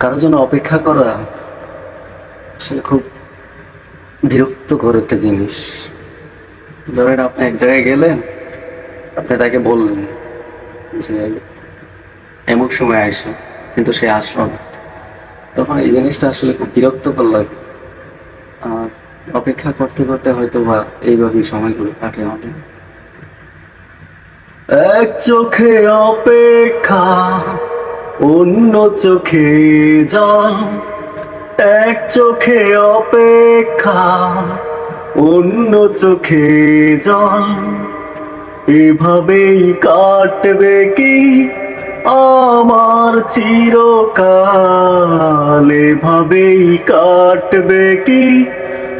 কারোর জন্য অপেক্ষা করা আসলে খুব বিরক্তকর একটা জিনিস। ধরেন আপনি এক জায়গায় গেলেন, আপনি তাকে বললেন যে, এমন সময় আসে কিন্তু সে আসলো না। তখন এই জিনিসটা আসলে খুব বিরক্তকর লাগে। আর অপেক্ষা করতে করতে হয়তো বা এইভাবেই সময়গুলো কাটে আমাদের। এক চোখে অপেক্ষা অন্য চোখে জল এক চোখে অপেক্ষা, অন্য চোখে জল এভাবেই কাটবে কি আমার চিরকাল? এভাবেই কাটবে কি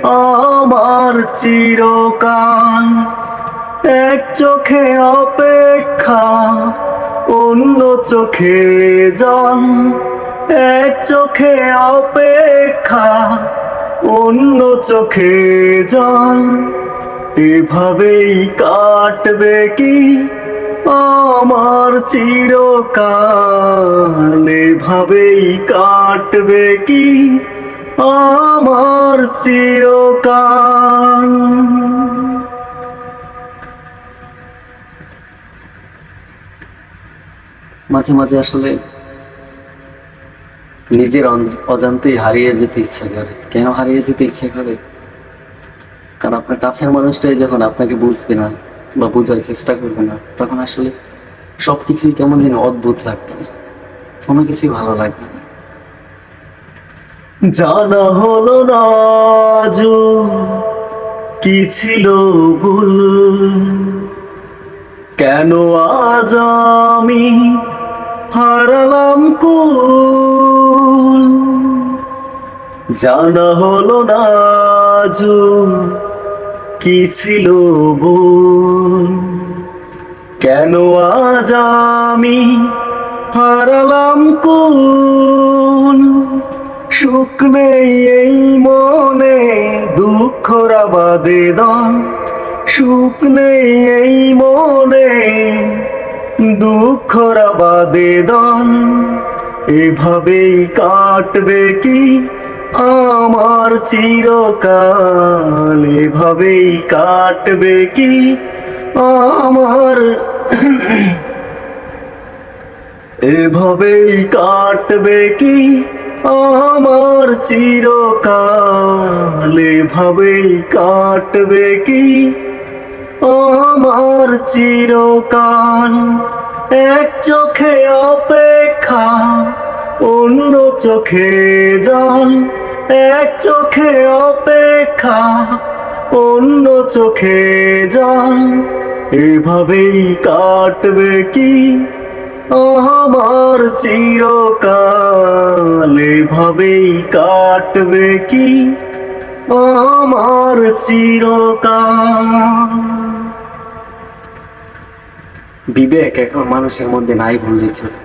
আমার চিরকাল? এক চোখে অপেক্ষা অন্য চোখে জল, এক চোখে অপেক্ষা, অন্য চোখে জল। এভাবেই কাটবে কি আমার চিরকাল? এভাবেই কাটবে কি আমার চিরকাল? মাঝে মাঝে আসলে নিজের অজান্তেই হারিয়ে যেতে ইচ্ছে করে। কেন হারিয়ে যেতে ইচ্ছে করে? কারণ আপনার কাছের মানুষটাই যখন আপনাকে বুঝবে না বা বোঝার চেষ্টা করবে না, তখন আসলে সব কিছুই কেমন যেন অদ্ভুত লাগবে। কোনো কিছুই ভালো লাগবে না। জানা হলো না কি ছিল ভুল। কেন আজ আমি হারালাম কুল। জানা হলো না আজও কি ছিল ভুল। কেন আজ আমি হারালাম কুল? সুখ নেই এই মনে, দুঃখর আবাদেদন সুখ নেই এই মনে দুঃখর আবাদেদন এভাবেই কাটবে কি আমার চিরকাল? এভাবেই কাটবে কি আমার? এভাবেই কাটবে কি আমার চিরকাল? এভাবেই কাটবে কি আমার চিরকান এক চোখে অপেক্ষা, অন্য চোখে জল। এক চোখে অপেক্ষা, অন্য চোখে জল। এভাবেই কাটবে কি? আমার চিরকাল, এভাবেই কাটবে কি? আমার চিরকাল। বিবেক এখন মানুষের মধ্যে নাই বললেই চলে।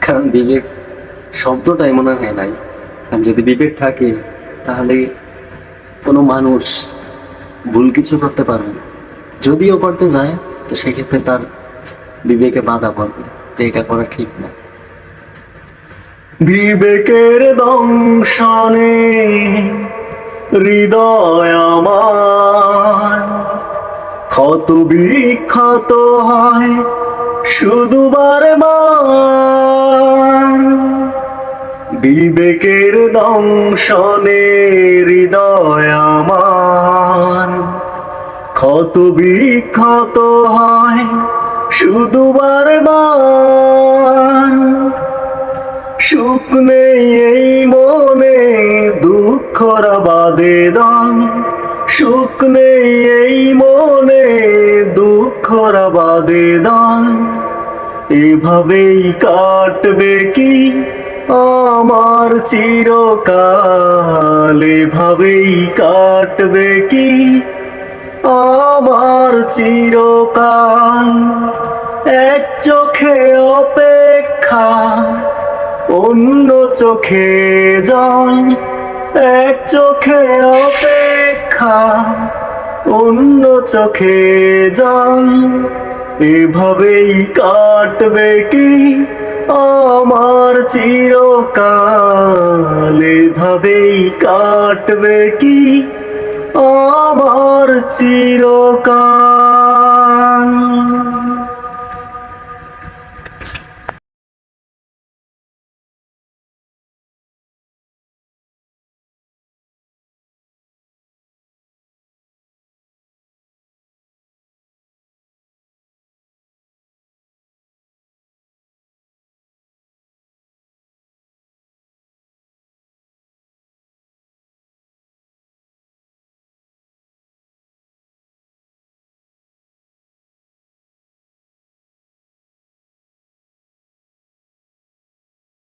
কারণ বিবেক শব্দটাই মনে হয় নাই। আর যদি বিবেক থাকে, তাহলে কোনো মানুষ ভুল কিছু করতে পারবে না। যদিও করতে যায়, তো সেক্ষেত্রে তার বিবেকে বাধা পড়বে যে এটা করা ঠিক না। বিবেকের দংশনে হৃদয় আমার ক্ষত বিক্ষত হয় শুধু বারে বিবেকের দংশনে হৃদয় আমার। ক্ষত বিক্ষত হয় শুধু বারবার সুখ নেই এই মনে, দুঃখর বাদেদন সুখ নেই এই মনে, দুঃখর বাদেদন এভাবেই কাটবে কি আমার চিরকাল? এভাবেই কাটবে কি আমার চিরকাল? এক চোখে অপেক্ষা, অন্য চোখে জল এক চোখে অপেক্ষা অন্য চোখে জল। এভাবেই কাটবে কি আমার চিরকাল? এভাবেই কাটবে কি আমার চিরকাল?